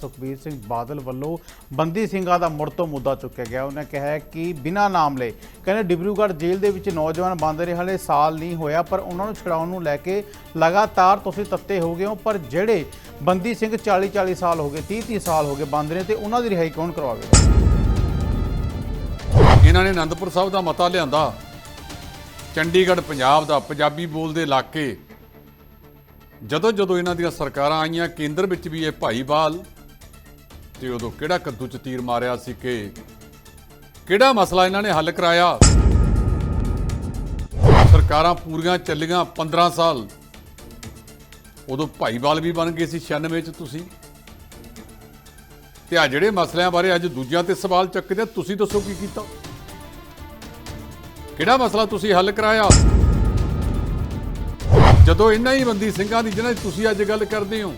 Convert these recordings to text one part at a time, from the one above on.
ਸੁਖਬੀਰ ਸਿੰਘ ਬਾਦਲ ਵੱਲੋਂ ਬੰਦੀ ਸਿੰਘਾਂ ਦਾ ਮੁੜ ਤੋਂ ਮੁੱਦਾ ਚੁੱਕਿਆ ਗਿਆ। ਉਹਨੇ ਕਿਹਾ ਕਿ ਬਿਨਾਂ ਨਾਮ ਲਏ, ਕਹਿੰਦੇ ਡਿਬਰੂਗੜ੍ਹ ਜੇਲ੍ਹ ਦੇ ਵਿੱਚ ਨੌਜਵਾਨ ਬੰਦ ਰਹੇ, ਹਲੇ ਸਾਲ ਨਹੀਂ ਹੋਇਆ, ਪਰ ਉਹਨਾਂ ਨੂੰ ਛੁਡਾਉਣ ਨੂੰ ਲੈ ਕੇ ਲਗਾਤਾਰ ਤੁਸੀਂ ਤੱਤੇ ਹੋ ਗਏ ਹੋ, ਪਰ ਜਿਹੜੇ ਬੰਦੀ ਸਿੰਘ 40 40 ਸਾਲ ਹੋ ਗਏ 30 30 ਸਾਲ ਹੋ ਗਏ ਬੰਦ ਨੇ ਤੇ ਉਹਨਾਂ ਦੀ ਰਿਹਾਈ ਕੌਣ ਕਰਵਾਵੇਗਾ? ਇਹਨਾਂ ਨੇ ਆਨੰਦਪੁਰ ਸਾਹਿਬ ਦਾ ਮਤਾ ਲਿਆਂਦਾ। ਚੰਡੀਗੜ੍ਹ, ਪੰਜਾਬ ਦਾ, ਪੰਜਾਬੀ ਬੋਲਦੇ ਇਲਾਕੇ। ਜਦੋਂ ਜਦੋਂ ਇਹਨਾਂ ਦੀਆਂ ਸਰਕਾਰਾਂ ਆਈਆਂ, ਕੇਂਦਰ ਵਿੱਚ ਵੀ ਇਹ ਭਾਈਵਾਲ ਤੇ ਉਦੋਂ ਕਿਹੜਾ ਕੱਦੂ ਚ ਤੀਰ ਮਾਰਿਆ ਸੀ ਕਿ ਕਿਹੜਾ ਮਸਲਾ ਇਹਨਾਂ ਨੇ ਹੱਲ ਕਰਾਇਆ? ਸਰਕਾਰਾਂ ਪੂਰੀਆਂ ਚੱਲੀਆਂ 15 ਸਾਲ। ਉਦੋਂ ਭਾਈਵਾਲ ਵੀ ਬਣ ਗਏ ਸੀ 96 ਚ ਤੁਸੀਂ। ਤੇ ਆ ਜਿਹੜੇ ਮਸਲਿਆਂ ਬਾਰੇ ਅੱਜ ਦੂਜਿਆਂ ਤੇ ਸਵਾਲ ਚੱਕਦੇ ਤੁਸੀਂ ਦੱਸੋ ਕੀ ਕੀਤਾ? ਕਿਹੜਾ ਮਸਲਾ ਤੁਸੀਂ ਹੱਲ ਕਰਾਇਆ? ਜਦੋਂ ਇਹਨਾਂ ਹੀ ਬੰਦੀ ਸਿੰਘਾਂ ਦੀ ਜਿਹਨਾਂ ਦੀ ਤੁਸੀਂ ਅੱਜ ਗੱਲ ਕਰਦੇ ਹੋ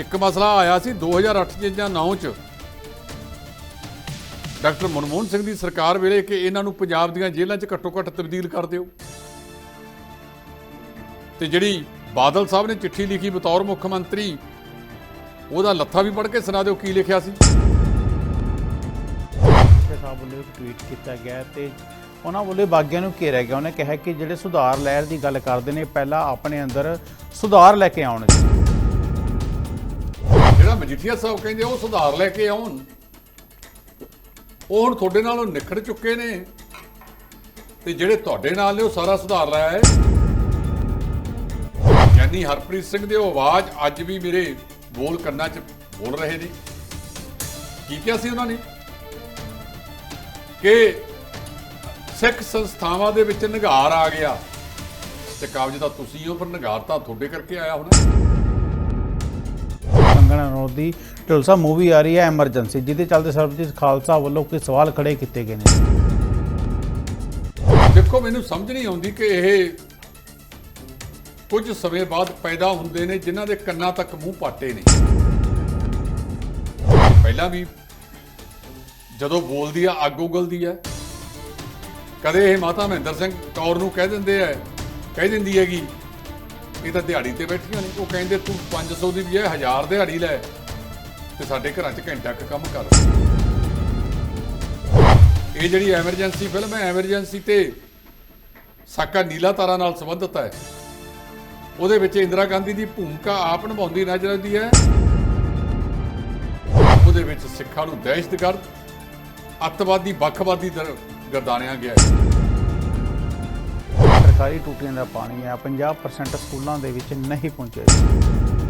ਇੱਕ ਮਸਲਾ ਆਇਆ ਸੀ 2008 ਚ ਜਾਂ 9 ਚ। ਡਾਕਟਰ ਮਨਮੋਹਨ ਸਿੰਘ ਦੀ ਸਰਕਾਰ ਵੇਲੇ ਕਿ ਇਹਨਾਂ ਨੂੰ ਪੰਜਾਬ ਦੀਆਂ ਜੇਲ੍ਹਾਂ 'ਚ ਘੱਟੋ ਘੱਟ ਤਬਦੀਲ ਕਰ ਦਿਓ। ਤੇ ਜਿਹੜੀ ਬਾਦਲ ਸਾਹਿਬ ਨੇ ਚਿੱਠੀ ਲਿਖੀ ਬਤੌਰ ਮੁੱਖ ਮੰਤਰੀ, ਉਹਦਾ ਲੱਥਾ ਵੀ ਪੜ੍ਹ ਕੇ ਸੁਣਾ ਦਿਓ ਕੀ ਲਿਖਿਆ ਸੀ। ਸਾਹਿਬ ਵੱਲੋਂ ਟਵੀਟ ਕੀਤਾ ਗਿਆ ਤੇ ਉਹਨਾਂ ਵੱਲੋਂ ਬਾਗੀਆਂ ਨੂੰ ਘੇਰਿਆ ਗਿਆ। ਉਹਨੇ ਕਿਹਾ ਕਿ ਜਿਹੜੇ ਸੁਧਾਰ ਲਹਿਰ ਦੀ ਗੱਲ ਕਰਦੇ ਨੇ, ਪਹਿਲਾਂ ਆਪਣੇ ਅੰਦਰ ਸੁਧਾਰ ਲੈ ਕੇ ਆਉਣ। ਜਿਹੜਾ ਮਜੀਠੀਆ ਸਾਹਿਬ ਕਹਿੰਦੇ ਉਹ ਸੁਧਾਰ ਲੈ ਕੇ ਆਉਣ। ਉਹ ਹੁਣ ਤੁਹਾਡੇ ਨਾਲੋਂ ਨਿਖੜ ਚੁੱਕੇ ਨੇ। ਤੇ ਜਿਹੜੇ ਤੁਹਾਡੇ ਨਾਲ ਨੇ, ਉਹ ਸਾਰਾ ਸੁਧਾਰ ਲਾਇਆ ਹੈ। ਯਾਨੀ ਹਰਪ੍ਰੀਤ ਸਿੰਘ ਦੇ ਉਹ ਆਵਾਜ਼ ਅੱਜ ਵੀ ਮੇਰੇ ਬੋਲ ਕੰਨਾਂ 'ਚ ਬੋਲ ਰਹੇ ਨੇ। ਕੀ ਕਿਹਾ ਸੀ ਉਹਨਾਂ ਨੇ? ਕਿ ਸਿੱਖ ਸੰਸਥਾਵਾਂ ਦੇ ਵਿੱਚ ਨਿਗਾਰ ਆ ਗਿਆ। ਤੇ ਕਾਬਜ ਤਾਂ ਤੁਸੀਂ ਹੋ, ਪਰ ਨਿਗਾਰ ਤਾਂ ਤੁਹਾਡੇ ਕਰਕੇ ਆਇਆ ਹੋਣਾ। ਕੰਗਣਾ ਰਣੌਤ ਦੀ ਢੋਲਸਾ ਮੂਵੀ ਆ ਰਹੀ ਹੈ ਐਮਰਜੈਂਸੀ, ਜਿਹਦੇ ਚੱਲਦੇ ਸਰਬਜੀਤ ਖਾਲਸਾ ਵੱਲੋਂ ਕੋਈ ਸਵਾਲ ਖੜੇ ਕੀਤੇ ਗਏ ਨੇ। ਦੇਖੋ, ਮੈਨੂੰ ਸਮਝ ਨਹੀਂ ਆਉਂਦੀ ਕਿ ਇਹ ਕੁਝ ਸਮੇਂ ਬਾਅਦ ਪੈਦਾ ਹੁੰਦੇ ਨੇ ਜਿਨ੍ਹਾਂ ਦੇ ਕੰਨਾਂ ਤੱਕ ਮੂੰਹ ਪਾਟੇ ਨੇ। ਪਹਿਲਾਂ ਵੀ ਜਦੋਂ ਬੋਲਦੀ ਆ, ਅੱਗ ਉਗਲਦੀ ਆ। ਕਦੇ ਇਹ ਮਾਤਾ ਮਹਿੰਦਰ ਸਿੰਘ ਕੌਰ ਨੂੰ ਕਹਿ ਦਿੰਦੇ ਆ, ਕਹਿ ਦਿੰਦੀ ਹੈਗੀ ਇਹ ਤਾਂ ਦਿਹਾੜੀ ਤੇ ਬੈਠੀਆਂ ਨੇ। ਉਹ ਕਹਿੰਦੇ, ਤੂੰ 500 ਦੀ ਵੀ ਹੈ 1000 ਦਿਹਾੜੀ ਲੈ। ਤੇ ਸਾਡੇ ਘਰਾਂ 'ਚ ਘੰਟਾ ਕੁ ਕੰਮ ਕਰ। ਇਹ ਜਿਹੜੀ ਐਮਰਜੈਂਸੀ ਫਿਲਮ ਹੈ ਐਮਰਜੈਂਸੀ ਤੇ ਸਾਕਾ ਨੀਲਾ ਤਾਰਾ ਨਾਲ ਸੰਬੰਧਿਤ ਹੈ। ਉਹਦੇ ਵਿੱਚ ਇੰਦਰਾ ਗਾਂਧੀ ਦੀ ਭੂਮਿਕਾ ਆਪ ਨਿਭਾਉਂਦੀ ਨਜ਼ਰ ਆਉਂਦੀ ਹੈ। ਉਹਦੇ ਵਿੱਚ ਸਿੱਖਾਂ ਨੂੰ ਦਹਿਸ਼ਤਗਰਦ, ਅੱਤਵਾਦੀ, ਵੱਖਵਾਦੀ ਦਰ- ਗਰਦਾਨਿਆ ਗਿਆ ਹੈ। ਸਰਕਾਰੀ ਟੂਟੀਆਂ ਦਾ ਪਾਣੀ ਆ 50% ਸਕੂਲਾਂ ਦੇ ਵਿੱਚ ਨਹੀਂ ਪਹੁੰਚਿਆ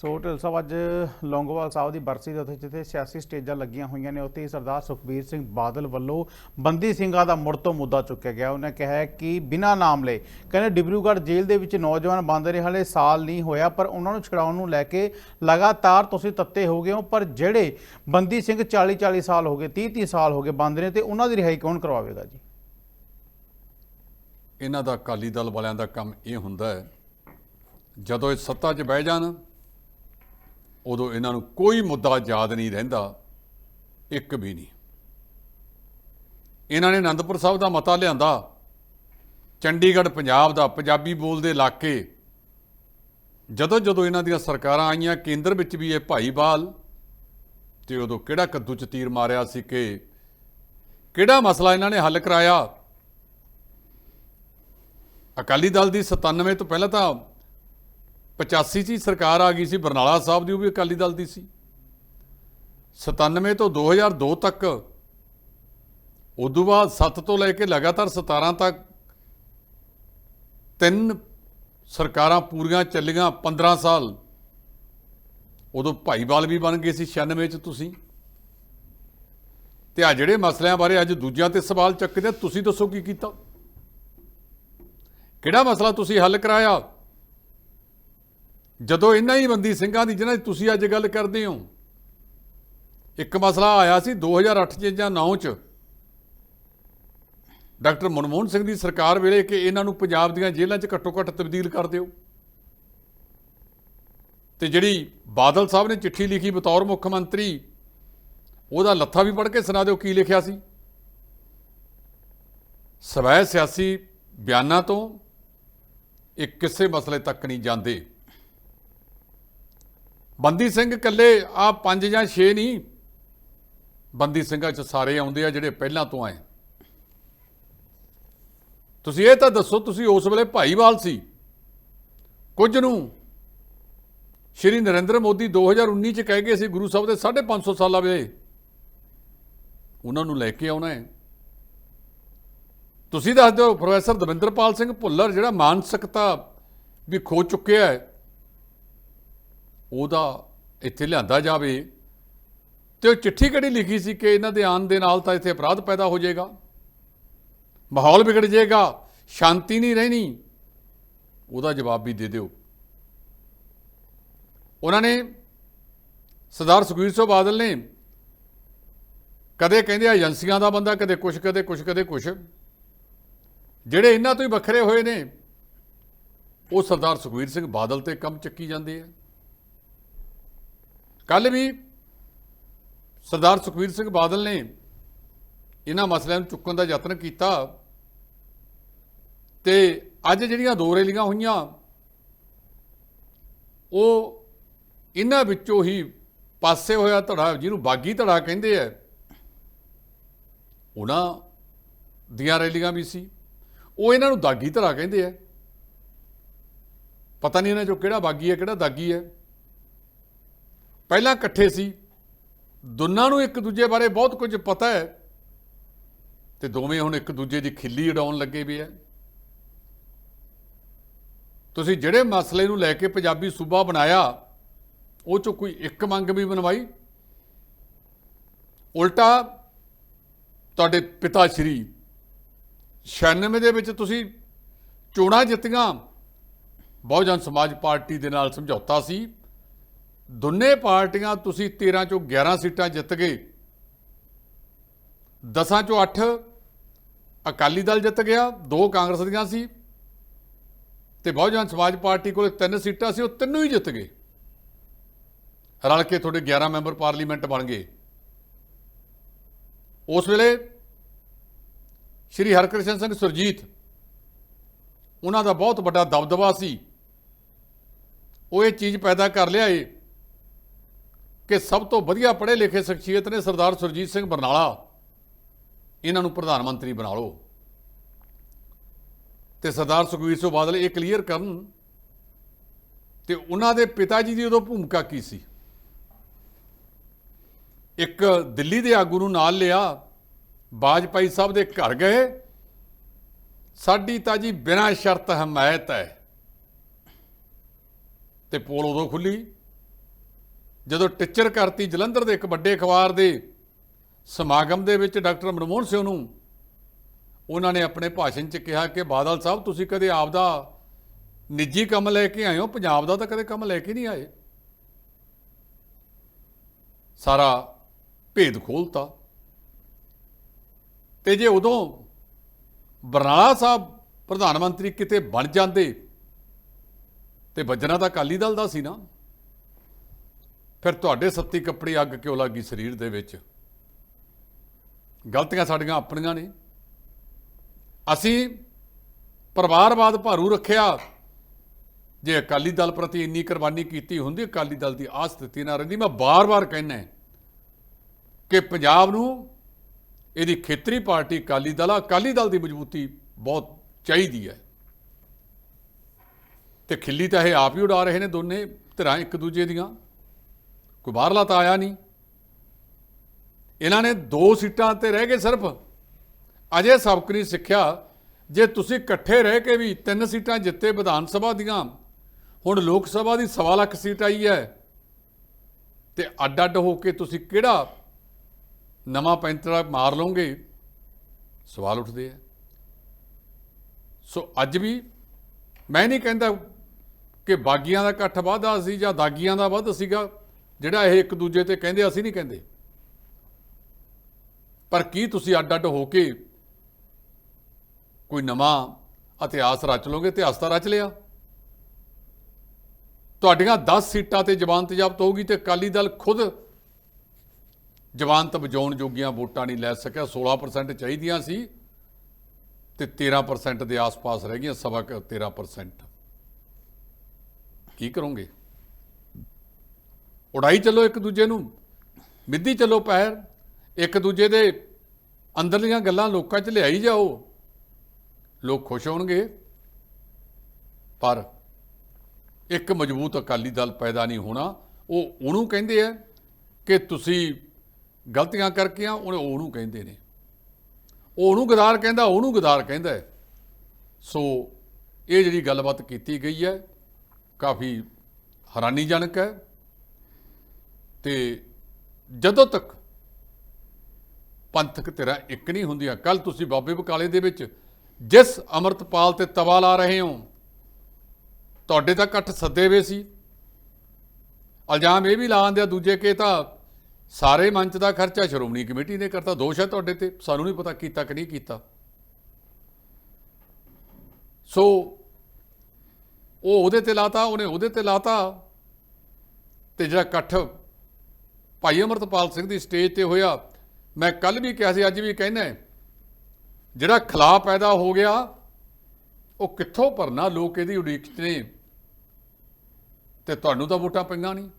ਸੋ ਢਿੱਲ ਸਾਹਿਬ, ਅੱਜ ਲੌਂਗੋਵਾਲ ਸਾਹਿਬ ਦੀ ਬਰਸੀ ਦੇ ਉੱਤੇ ਜਿੱਥੇ ਸਿਆਸੀ ਸਟੇਜਾਂ ਲੱਗੀਆਂ ਹੋਈਆਂ ਨੇ, ਉੱਥੇ ਹੀ ਸਰਦਾਰ ਸੁਖਬੀਰ ਸਿੰਘ ਬਾਦਲ ਵੱਲੋਂ ਬੰਦੀ ਸਿੰਘਾਂ ਦਾ ਮੁੜ ਤੋਂ ਮੁੱਦਾ ਚੁੱਕਿਆ ਗਿਆ। ਉਹਨੇ ਕਿਹਾ ਕਿ ਬਿਨਾਂ ਨਾਮ ਲਏ, ਕਹਿੰਦੇ ਡਿਬਰੂਗੜ੍ਹ ਜੇਲ੍ਹ ਦੇ ਵਿੱਚ ਨੌਜਵਾਨ ਬੰਦ ਰਹੇ, ਹਲੇ ਸਾਲ ਨਹੀਂ ਹੋਇਆ, ਪਰ ਉਹਨਾਂ ਨੂੰ ਛੁਡਾਉਣ ਨੂੰ ਲੈ ਕੇ ਲਗਾਤਾਰ ਤੁਸੀਂ ਤੱਤੇ ਹੋ ਗਏ ਹੋ, ਪਰ ਜਿਹੜੇ ਬੰਦੀ ਸਿੰਘ 40 40 ਸਾਲ ਹੋ ਗਏ 30 30 ਸਾਲ ਹੋ ਗਏ ਬੰਦ ਨੇ ਤੇ ਉਹਨਾਂ ਦੀ ਰਿਹਾਈ ਕੌਣ ਕਰਵਾਵੇਗਾ ਜੀ? ਇਹਨਾਂ ਦਾ ਅਕਾਲੀ ਦਲ ਵਾਲਿਆਂ ਦਾ ਕੰਮ ਇਹ ਹੁੰਦਾ ਹੈ, ਜਦੋਂ ਇਹ ਸੱਤਾ 'ਚ ਬਹਿ ਜਾਣ ਉਦੋਂ ਇਹਨਾਂ ਨੂੰ ਕੋਈ ਮੁੱਦਾ ਯਾਦ ਨਹੀਂ ਰਹਿੰਦਾ, ਇੱਕ ਵੀ ਨਹੀਂ। ਇਹਨਾਂ ਨੇ ਅਨੰਦਪੁਰ ਸਾਹਿਬ ਦਾ ਮਤਾ ਲਿਆਂਦਾ। ਚੰਡੀਗੜ੍ਹ, ਪੰਜਾਬ ਦਾ, ਪੰਜਾਬੀ ਬੋਲਦੇ ਇਲਾਕੇ। ਜਦੋਂ ਜਦੋਂ ਇਹਨਾਂ ਦੀਆਂ ਸਰਕਾਰਾਂ ਆਈਆਂ, ਕੇਂਦਰ ਵਿੱਚ ਵੀ ਇਹ ਭਾਈਵਾਲ ਤੇ ਉਦੋਂ ਕਿਹੜਾ ਕੱਦੂ 'ਚ ਤੀਰ ਮਾਰਿਆ ਸੀ ਕਿ ਕਿਹੜਾ ਮਸਲਾ ਇਹਨਾਂ ਨੇ ਹੱਲ ਕਰਾਇਆ? ਅਕਾਲੀ ਦਲ ਦੀ 97 ਤੋਂ ਪਹਿਲਾਂ ਤਾਂ 85 ਚ ਹੀ ਸਰਕਾਰ ਆ ਗਈ ਸੀ, ਬਰਨਾਲਾ ਸਾਹਿਬ ਦੀ, ਉਹ ਵੀ ਅਕਾਲੀ ਦਲ ਦੀ ਸੀ। 97 ਤੋਂ 2002 ਤੱਕ, ਉਦੋਂ ਬਾਅਦ 7 ਤੋਂ ਲੈ ਕੇ ਲਗਾਤਾਰ 17 ਤੱਕ, ਤਿੰਨ ਸਰਕਾਰਾਂ ਪੂਰੀਆਂ ਚੱਲੀਆਂ 15 ਸਾਲ। ਉਦੋਂ ਭਾਈਵਾਲ ਵੀ ਬਣ ਗਏ ਸੀ 96 ਚ ਤੁਸੀਂ। ਤੇ ਆ ਜਿਹੜੇ ਮਸਲਿਆਂ ਬਾਰੇ ਅੱਜ ਦੂਜਿਆਂ ਤੇ ਸਵਾਲ ਚੱਕਦੇ ਤੁਸੀਂ ਦੱਸੋ ਕੀ ਕੀਤਾ? ਕਿਹੜਾ ਮਸਲਾ ਤੁਸੀਂ ਹੱਲ ਕਰਾਇਆ? ਜਦੋਂ ਇਹਨਾਂ ਹੀ ਬੰਦੀ ਸਿੰਘਾਂ ਦੀ ਜਿਹਨਾਂ ਦੀ ਤੁਸੀਂ ਅੱਜ ਗੱਲ ਕਰਦੇ ਹੋ, ਇੱਕ ਮਸਲਾ ਆਇਆ ਸੀ 2008 ਚ ਜਾਂ 9 ਚ। ਡਾਕਟਰ ਮਨਮੋਹਨ ਸਿੰਘ ਦੀ ਸਰਕਾਰ ਵੇਲੇ ਕਿ ਇਹਨਾਂ ਨੂੰ ਪੰਜਾਬ ਦੀਆਂ ਜੇਲ੍ਹਾਂ 'ਚ ਘੱਟੋ ਘੱਟ ਤਬਦੀਲ ਕਰ ਦਿਓ। ਤੇ ਜਿਹੜੀ ਬਾਦਲ ਸਾਹਿਬ ਨੇ ਚਿੱਠੀ ਲਿਖੀ ਬਤੌਰ ਮੁੱਖ ਮੰਤਰੀ, ਉਹਦਾ ਲੱਥਾ ਵੀ ਪੜ੍ਹ ਕੇ ਸੁਣਾ ਦਿਓ ਕੀ ਲਿਖਿਆ ਸੀ। ਸਵੈ ਸਿਆਸੀ ਬਿਆਨਾਂ ਤੋਂ ਇਹ ਕਿਸੇ ਮਸਲੇ ਤੱਕ ਨਹੀਂ ਜਾਂਦੇ। ਬੰਦੀ ਸਿੰਘ ਇਕੱਲੇ ਆ ਪੰਜ ਜਾਂ 6 ਨਹੀਂ। ਬੰਦੀ ਸਿੰਘਾਂ ਚ ਸਾਰੇ ਆਉਂਦੇ ਆ ਜਿਹੜੇ ਪਹਿਲਾਂ ਤੋਂ ਆਏ। ਤੁਸੀਂ ਇਹ ਤਾਂ ਦੱਸੋ, ਤੁਸੀਂ ਉਸ ਵੇਲੇ ਭਾਈਵਾਲ ਸੀ। ਕੁਝ ਨੂੰ ਸ਼੍ਰੀ ਨਰਿੰਦਰ ਮੋਦੀ 2019 ਚ ਕਹਿ ਗਏ ਸੀ, ਗੁਰੂ ਸਾਹਿਬ ਦੇ 550 ਸਾਲਾਂ ਵੇਲੇ ਉਹਨਾਂ ਨੂੰ ਲੈ ਕੇ ਆਉਣਾ ਹੈ। ਤੁਸੀਂ ਦੱਸ ਦਿਓ, ਪ੍ਰੋਫੈਸਰ ਦਵਿੰਦਰਪਾਲ ਸਿੰਘ ਭੁੱਲਰ ਜਿਹੜਾ ਮਾਨਸਿਕਤਾ ਵੀ ਖੋ ਚੁੱਕਿਆ ਹੈ ਉਹਦਾ ਇੱਥੇ ਲਿਆਂਦਾ ਜਾਵੇ। ਤੇ ਉਹ ਚਿੱਠੀ ਕਿਹੜੀ ਲਿਖੀ ਸੀ ਕਿ ਇਹਨਾਂ ਦੇ ਆਉਣ ਦੇ ਨਾਲ ਤਾਂ ਇੱਥੇ ਅਪਰਾਧ ਪੈਦਾ ਹੋ ਜਾਏਗਾ? ਮਾਹੌਲ ਵਿਗੜ ਜਾਏਗਾ, ਸ਼ਾਂਤੀ ਨਹੀਂ ਰਹਿਣੀ। ਉਹਦਾ ਜਵਾਬ ਵੀ ਦੇ ਦਿਓ। ਉਹਨਾਂ ਨੇ ਸਰਦਾਰ ਸੁਖਬੀਰ ਸਿੰਘ ਬਾਦਲ ਨੇ ਕਦੇ ਕਹਿੰਦੇ ਏਜੰਸੀਆਂ ਦਾ ਬੰਦਾ, ਕਦੇ ਕੁਛ ਕਦੇ ਕੁਛ ਕਦੇ ਕੁਛ। ਜਿਹੜੇ ਇਹਨਾਂ ਤੋਂ ਹੀ ਵੱਖਰੇ ਹੋਏ ਨੇ, ਉਹ ਸਰਦਾਰ ਸੁਖਬੀਰ ਸਿੰਘ ਬਾਦਲ ਤੇ ਕੰਮ ਚੱਕੀ ਜਾਂਦੇ ਆ। ਕੱਲ ਵੀ ਸਰਦਾਰ ਸੁਖਬੀਰ ਸਿੰਘ ਬਾਦਲ ਨੇ ਇਹਨਾਂ ਮਸਲਿਆਂ ਨੂੰ ਚੁੱਕਣ ਦਾ ਯਤਨ ਕੀਤਾ ਤੇ ਅੱਜ ਜਿਹੜੀਆਂ ਦੋ ਰੈਲੀਆਂ ਹੋਈਆਂ, ਉਹ ਇਹਨਾਂ ਵਿੱਚੋਂ ਹੀ ਪਾਸੇ ਹੋਇਆ ਧੜਾ, ਜਿਹਨੂੰ ਬਾਗੀ ਧੜਾ ਕਹਿੰਦੇ ਆ, ਉਹਨਾਂ ਦੀਆਂ ਰੈਲੀਆਂ ਵੀ ਸੀ। ਉਹ ਇਹਨਾਂ ਨੂੰ ਦਾਗੀ ਧੜਾ ਕਹਿੰਦੇ ਆ। ਪਤਾ ਨਹੀਂ ਇਹਨਾਂ ਚੋਂ ਕਿਹੜਾ ਬਾਗੀ ਹੈ, ਕਿਹੜਾ ਦਾਗੀ ਹੈ। ਪਹਿਲਾਂ ਇਕੱਠੇ ਸੀ। ਦੋਨਾਂ ਨੂੰ ਇੱਕ ਦੂਜੇ ਬਾਰੇ ਬਹੁਤ ਕੁਝ ਪਤਾ ਹੈ। ਤੇ ਦੋਵੇਂ ਹੁਣ ਇੱਕ ਦੂਜੇ ਦੀ ਖਿੱਲੀ ਉਡਾਉਣ ਲੱਗੇ ਵੀ ਹੈ। ਤੁਸੀਂ ਜਿਹੜੇ ਮਸਲੇ ਨੂੰ ਲੈ ਕੇ ਪੰਜਾਬੀ ਸੂਬਾ ਬਣਾਇਆ, ਉਹ ਚੋਂ ਕੋਈ ਇੱਕ ਮੰਗ ਵੀ ਬਣਵਾਈ? ਉਲਟਾ ਤੁਹਾਡੇ ਪਿਤਾ ਸ਼੍ਰੀ 96 ਦੇ ਵਿੱਚ ਤੁਸੀਂ ਚੋਣਾਂ ਜਿੱਤੀਆਂ। ਬਹੁਜਨ ਸਮਾਜ ਪਾਰਟੀ ਦੇ ਨਾਲ ਸਮਝੌਤਾ ਸੀ। ਦੋਨੇ ਪਾਰਟੀਆਂ ਤੁਸੀਂ 13 ਚੋਂ 11 ਸੀਟਾਂ ਜਿੱਤ ਗਏ। 10 ਚੋਂ 8 ਅਕਾਲੀ ਦਲ ਜਿੱਤ ਗਿਆ, ਦੋ ਕਾਂਗਰਸ ਦੀਆਂ ਸੀ ਤੇ ਬਹੁਜਨ ਸਮਾਜ ਪਾਰਟੀ ਕੋਲੇ ਤਿੰਨ ਸੀਟਾਂ ਸੀ, ਉਹ ਤਿੰਨੋਂ ਹੀ ਜਿੱਤ ਗਏ। ਰਲ ਕੇ ਤੁਹਾਡੇ 11 ਮੈਂਬਰ ਪਾਰਲੀਮੈਂਟ ਬਣ ਗਏ। ਉਸ ਵੇਲੇ ਸ਼੍ਰੀ ਹਰਕ੍ਰਿਸ਼ਨ ਸਿੰਘ ਸੁਰਜੀਤ, ਉਹਨਾਂ ਦਾ ਬਹੁਤ ਵੱਡਾ ਦਬਦਬਾ ਸੀ। ਉਹ ਇਹ ਚੀਜ਼ ਪੈਦਾ ਕਰ ਲਿਆ ਏ ਕਿ ਸਭ ਤੋਂ ਵਧੀਆ ਪੜ੍ਹੇ ਲਿਖੇ ਸ਼ਖਸੀਅਤ ਨੇ ਸਰਦਾਰ ਸੁਰਜੀਤ ਸਿੰਘ ਬਰਨਾਲਾ। ਇਹਨਾਂ ਨੂੰ ਪ੍ਰਧਾਨ ਮੰਤਰੀ ਬਣਾ ਲਓ। ਤੇ ਸਰਦਾਰ ਸੁਖਬੀਰ ਸਿੰਘ ਬਾਦਲ ਇਹ ਕਲੀਅਰ ਕਰਨ ਤੇ ਉਹਨਾਂ ਦੇ ਪਿਤਾ ਜੀ ਦੀ ਉਦੋਂ ਭੂਮਿਕਾ ਕੀ ਸੀ? ਇੱਕ ਦਿੱਲੀ ਦੇ ਆਗੂ ਨੂੰ ਨਾਲ ਲਿਆ, ਬਾਜਪਾਈ ਸਾਹਿਬ ਦੇ ਘਰ ਗਏ। ਸਾਡੀ ਤਾਂ ਜੀ ਬਿਨਾਂ ਸ਼ਰਤ ਹਮਾਇਤ ਹੈ। ਤੇ ਪੋਲ ਉਦੋਂ ਖੁੱਲੀ ਜਦੋਂ ਟੀਚਰ ਕਰਤੀ ਜਲੰਧਰ ਦੇ ਇੱਕ ਵੱਡੇ ਅਖਬਾਰ ਦੇ ਸਮਾਗਮ ਦੇ ਵਿੱਚ ਡਾਕਟਰ ਮਨਮੋਹਨ ਸਿੰਘ ਨੂੰ, ਉਹਨਾਂ ਨੇ ਆਪਣੇ ਭਾਸ਼ਣ 'ਚ ਕਿਹਾ ਕਿ ਬਾਦਲ ਸਾਹਿਬ, ਤੁਸੀਂ ਕਦੇ ਆਪਦਾ ਨਿੱਜੀ ਕੰਮ ਲੈ ਕੇ ਆਏ ਹੋ? ਪੰਜਾਬ ਦਾ ਤਾਂ ਕਦੇ ਕੰਮ ਲੈ ਕੇ ਨਹੀਂ ਆਏ। ਸਾਰਾ ਭੇਦ ਖੋਲਤਾ। ਤੇ ਜੇ ਉਦੋਂ ਬਰਨਾਲਾ ਸਾਹਿਬ ਪ੍ਰਧਾਨ ਮੰਤਰੀ ਕਿਤੇ ਬਣ ਜਾਂਦੇ, ਤੇ ਵੱਜਣਾ ਤਾਂ ਅਕਾਲੀ ਦਲ ਦਾ ਸੀ ਨਾ। ਫਿਰ ਤੁਹਾਡੇ ਸੱਤੀ ਕੱਪੜੇ ਅੱਗ ਕਿਉਂ ਲੱਗੀ ਸਰੀਰ ਦੇ ਵਿੱਚ? ਗਲਤੀਆਂ ਸਾਡੀਆਂ ਆਪਣੀਆਂ ਨੇ ਅਸੀਂ ਪਰਿਵਾਰਵਾਦ ਭਾਰੂ ਰੱਖਿਆ। ਜੇ ਅਕਾਲੀ ਦਲ ਪ੍ਰਤੀ ਇੰਨੀ ਕੁਰਬਾਨੀ ਕੀਤੀ ਹੁੰਦੀ, ਅਕਾਲੀ ਦਲ ਦੀ ਆਸ ਸਥਿਤੀ ਨਾ ਰਹਿੰਦੀ, ਮੈਂ ਬਾਰ-ਬਾਰ ਕਹਿੰਦਾ ਕਿ ਪੰਜਾਬ ਨੂੰ ਇਹਦੀ ਖੇਤਰੀ ਪਾਰਟੀ ਅਕਾਲੀ ਦਲ ਆ, ਅਕਾਲੀ ਦਲ ਦੀ ਮਜ਼ਬੂਤੀ ਬਹੁਤ ਚਾਹੀਦੀ ਹੈ। ਤੇ ਖਿੱਲੀ ਤਾਂ ਇਹ ਆਪ ਹੀ ਉਡਾ ਰਹੇ ਨੇ ਦੋਨੇ ਧਿਰਾਂ ਇੱਕ ਦੂਜੇ ਦੀਆਂ। ਕੋਈ ਬਾਹਰਲਾ ਤਾਂ ਆਇਆ ਨਹੀਂ। ਇਹਨਾਂ ਨੇ ਦੋ ਸੀਟਾਂ ਤੇ ਰਹਿ ਗਏ ਸਿਰਫ। ਅਜੇ ਸਬਕ ਨਹੀਂ ਸਿੱਖਿਆ। ਜੇ ਤੁਸੀਂ ਇਕੱਠੇ ਰਹਿ ਕੇ ਵੀ ਤਿੰਨ ਸੀਟਾਂ ਜਿੱਤੇ ਵਿਧਾਨ ਸਭਾ ਦੀਆਂ, ਹੁਣ ਲੋਕ ਸਭਾ ਦੀ ਸਵਾ ਲੱਖ ਸੀਟ ਆਈ ਹੈ। ਤੇ ਅੱਡ ਅੱਡ ਹੋ ਕੇ ਤੁਸੀਂ ਕਿਹੜਾ ਨਵਾਂ ਪੈਂਤਰਾ ਮਾਰ ਲਓਗੇ? ਸਵਾਲ ਉੱਠਦੇ ਆ। ਸੋ ਅੱਜ ਵੀ ਮੈਂ ਨਹੀਂ ਕਹਿੰਦਾ ਕਿ ਬਾਗੀਆਂ ਦਾ ਇਕੱਠ ਵਾਧਾ ਸੀ ਜਾਂ ਦਾਗੀਆਂ ਦਾ ਵੱਧ ਸੀਗਾ। ਜਿਹੜਾ ਇਹ ਇੱਕ ਦੂਜੇ ਤੇ ਕਹਿੰਦੇ, ਅਸੀਂ ਨਹੀਂ ਕਹਿੰਦੇ। ਪਰ ਕੀ ਤੁਸੀਂ ਅੱਡ ਅੱਡ ਹੋ ਕੇ ਕੋਈ ਨਵਾਂ ਇਤਿਹਾਸ ਰਚ ਲਓਗੇ? ਇਤਿਹਾਸ ਤਾਂ ਰਚ ਲਿਆ। ਤੁਹਾਡੀਆਂ 10 ਸੀਟਾਂ ਤੇ ਜ਼ਮਾਨਤ ਜ਼ਬਤ ਹੋਊਗੀ ਤੇ ਅਕਾਲੀ ਦਲ ਖੁਦ ਜ਼ਮਾਨਤ ਤਬਜਾਉਣ ਜੋਗੀਆਂ ਵੋਟਾਂ ਨਹੀਂ ਲੈ ਸਕਿਆ। 16% ਚਾਹੀਦੀਆਂ ਸੀ ਤੇ 13% ਦੇ ਆਸ-ਪਾਸ ਰਹਿ ਗਈਆਂ, ਸਵਾ ਕੁ 13% ਕੀ ਕਰੋਗੇ? ਉਡਾਈ ਚੱਲੋ ਇੱਕ ਦੂਜੇ ਨੂੰ, ਮਿੱਧੀ ਚੱਲੋ ਪੈਰ, ਇੱਕ ਦੂਜੇ ਦੇ ਅੰਦਰਲੀਆਂ ਗੱਲਾਂ ਲੋਕਾਂ 'ਚ ਲਿਆਈ ਜਾਓ। ਲੋਕ ਖੁਸ਼ ਹੋਣਗੇ, ਪਰ ਇੱਕ ਮਜ਼ਬੂਤ ਅਕਾਲੀ ਦਲ ਪੈਦਾ ਨਹੀਂ ਹੋਣਾ, ਉਹ ਉਹਨੂੰ ਕਹਿੰਦੇ ਆ ਕਿ ਤੁਸੀਂ ਗਲਤੀਆਂ ਕਰਕੇ ਆ ਉਹ ਉਹਨੂੰ ਕਹਿੰਦੇ ਨੇ। ਉਹ ਉਹਨੂੰ ਗਦਾਰ ਕਹਿੰਦਾ, ਉਹਨੂੰ ਗਦਾਰ ਕਹਿੰਦਾ ਹੈ। ਸੋ ਇਹ ਜਿਹੜੀ ਗੱਲਬਾਤ ਕੀਤੀ ਗਈ ਹੈ, ਕਾਫੀ ਹੈਰਾਨੀਜਨਕ ਹੈ। ਤੇ ਜਦੋਂ ਤੱਕ ਪੰਥਕ ਧਿਰਾਂ ਇੱਕ ਨਹੀਂ ਹੁੰਦੀਆਂ, ਕੱਲ ਤੁਸੀਂ ਬਾਬੇ ਬਕਾਲੇ ਦੇ ਵਿੱਚ ਜਿਸ ਅਮਰਤਪਾਲ ਤੇ ਤਵਾ ਲਾ ਰਹੇ ਹੋ, ਤੁਹਾਡੇ ਤਾਂ ਇਕੱਠ ਸੱਦੇ ਵੇ ਸੀ। ਇਲਜ਼ਾਮ ਇਹ ਵੀ ਲਾਉਂਦੇ ਆ ਦੂਜੇ ਕਿ ਤਾਂ ਸਾਰੇ ਮੰਚ ਦਾ ਖਰਚਾ ਸ਼੍ਰੋਮਣੀ ਕਮੇਟੀ ਨੇ ਕਰਤਾ, ਦੋਸ਼ ਹੈ ਤੁਹਾਡੇ ਤੇ, ਸਾਨੂੰ ਨਹੀਂ ਪਤਾ ਕੀਤਾ ਕਿ ਨਹੀਂ ਕੀਤਾ। ਸੋ ਉਹ ਉਹਦੇ ਤੇ ਲਾਤਾ, ਉਹਨੇ ਉਹਦੇ ਤੇ ਲਾਤਾ, ਤੇ ਜਿਹੜਾ ਇਕੱਠ ਭਾਈ ਅਮਰਤਪਾਲ ਸਿੰਘ ਦੀ ਸਟੇਜ ਤੇ ਹੋਇਆ। ਮੈਂ ਕੱਲ ਵੀ ਕਿਹਾ ਸੀ, ਅੱਜ ਵੀ ਕਹਿੰਦਾ ਜਿਹੜਾ ਖਲਾ ਪੈਦਾ ਹੋ ਗਿਆ, ਉਹ ਕਿੱਥੋਂ ਭਰਨਾ ਲੋਕ ਇਹਦੀ ਉਡੀਕ 'ਚ ਨੇ? ਤੇ ਤੁਹਾਨੂੰ ਤਾਂ ਵੋਟਾਂ ਪਈਆਂ ਨਹੀਂ।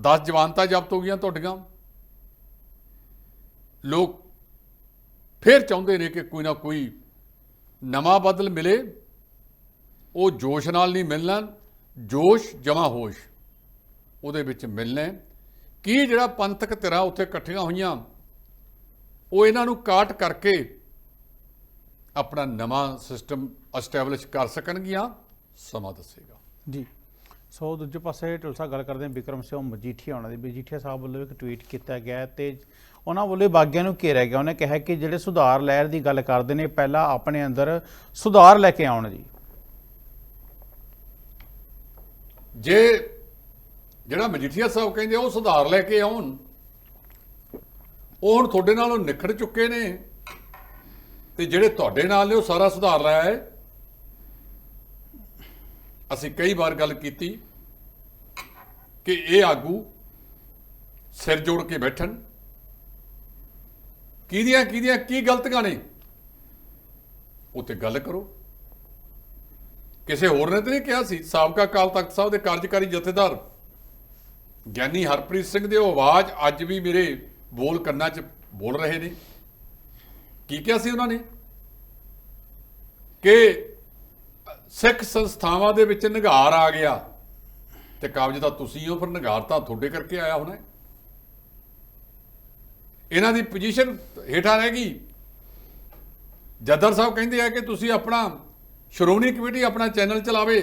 10 ਜਵਾਨਤਾ ਜ਼ਬਤ ਹੋ ਗਈਆਂ ਤੁਹਾਡੀਆਂ। ਲੋਕ ਫਿਰ ਚਾਹੁੰਦੇ ਨੇ ਕਿ ਕੋਈ ਨਾ ਕੋਈ ਨਵਾਂ ਬਦਲ ਮਿਲੇ, ਉਹ ਜੋਸ਼ ਨਾਲ ਨਹੀਂ ਮਿਲਣਾ, ਜੋਸ਼ ਜਮਾ ਹੋਸ਼। ਉਹਦੇ ਵਿੱਚ ਮਿਲਣਾ। ਕੀ ਜਿਹੜਾ ਪੰਥਕ ਧਿਰਾਂ ਉੱਥੇ ਇਕੱਠੀਆਂ ਹੋਈਆਂ ਉਹ ਇਹਨਾਂ ਨੂੰ ਕਾਟ ਕਰਕੇ ਆਪਣਾ ਨਵਾਂ ਸਿਸਟਮ ਐਸਟੈਬਲਿਸ਼ ਕਰ ਸਕਣਗੀਆਂ? ਸਮਾਂ ਦੱਸੇਗਾ। ਜੀ। ਸੋ ਦੂਜੇ ਪਾਸੇ ਢਲਸਾ ਗੱਲ ਕਰਦੇ ਹਾਂ ਵਿਕਰਮ ਸਿੰਘ ਮਜੀਠੀਆ ਉਹਨਾਂ ਦੀ। ਮਜੀਠੀਆ ਸਾਹਿਬ ਵੱਲੋਂ ਇੱਕ ਟਵੀਟ ਕੀਤਾ ਗਿਆ ਤੇ ਉਹਨਾਂ ਵੱਲੋਂ ਬਾਗੀਆਂ ਨੂੰ ਘੇਰਿਆ ਗਿਆ। ਉਹਨੇ ਕਿਹਾ ਕਿ ਜਿਹੜੇ ਸੁਧਾਰ ਲਹਿਰ ਦੀ ਗੱਲ ਕਰਦੇ ਨੇ ਪਹਿਲਾਂ ਆਪਣੇ ਅੰਦਰ ਸੁਧਾਰ ਲੈ ਕੇ ਆਉਣ ਜੀ। ਜੇ ਜਿਹੜਾ ਮਜੀਠੀਆ ਸਾਹਿਬ ਕਹਿੰਦੇ ਆ, ਉਹ ਸੁਧਾਰ ਲੈ ਕੇ ਆਉਣ। ਉਹ ਹੁਣ ਤੁਹਾਡੇ ਨਾਲੋਂ ਨਿਖੜ ਚੁੱਕੇ ਨੇ। ਤੇ ਜਿਹੜੇ ਤੁਹਾਡੇ ਨਾਲ ਨੇ ਉਹ ਸਾਰਾ ਸੁਧਾਰ ਲਿਆ ਹੈ। ਅਸੀਂ ਕਈ ਵਾਰ ਗੱਲ ਕੀਤੀ ਕਿ ਇਹ ਆਗੂ ਸਿਰ ਜੋੜ ਕੇ ਬੈਠਣ। ਕਿਹਦੀਆਂ ਕਿਹਦੀਆਂ ਕੀ ਗਲਤੀਆਂ ਨੇ? ਉਹ ਤੇ ਗੱਲ ਕਰੋ। ਕਿਸੇ ਹੋਰ ਨੇ ਤਾਂ ਨਹੀਂ ਕਿਹਾ ਸੀ ਸਾਬਕਾ ਅਕਾਲ ਤਖਤ ਸਾਹਿਬ ਦੇ ਕਾਰਜਕਾਰੀ ਜਥੇਦਾਰ। ਗਿਆਨੀ ਹਰਪ੍ਰੀਤ ਸਿੰਘ ਦੇ ਉਹ ਆਵਾਜ਼ ਅੱਜ ਵੀ ਮੇਰੇ ਬੋਲ ਕੰਨਾਂ 'ਚ ਬੋਲ ਰਹੇ ਨੇ। ਕੀ ਕਿਹਾ ਸੀ ਉਹਨਾਂ ਨੇ? ਕਿ ਸਿੱਖ ਸੰਸਥਾਵਾਂ ਦੇ ਵਿੱਚ ਨਿਗਾਰ ਆ ਗਿਆ ਤੇ ਕਾਬਜ ਤਾਂ ਤੁਸੀਂ ਹੋ, ਫਿਰ ਨਿਗਾਰ ਤਾਂ ਤੁਹਾਡੇ ਕਰਕੇ ਆਇਆ ਹੋਣਾ ਇਹਨਾਂ ਦੀ ਪੋਜੀਸ਼ਨ ਹੇਠਾਂ ਰਹਿ ਗਈ। ਜੱਦਰ ਸਾਹਿਬ ਕਹਿੰਦੇ ਆ ਕਿ ਤੁਸੀਂ ਆਪਣਾ ਸ਼੍ਰੋਮਣੀ ਕਮੇਟੀ ਆਪਣਾ ਚੈਨਲ ਚਲਾਵੇ।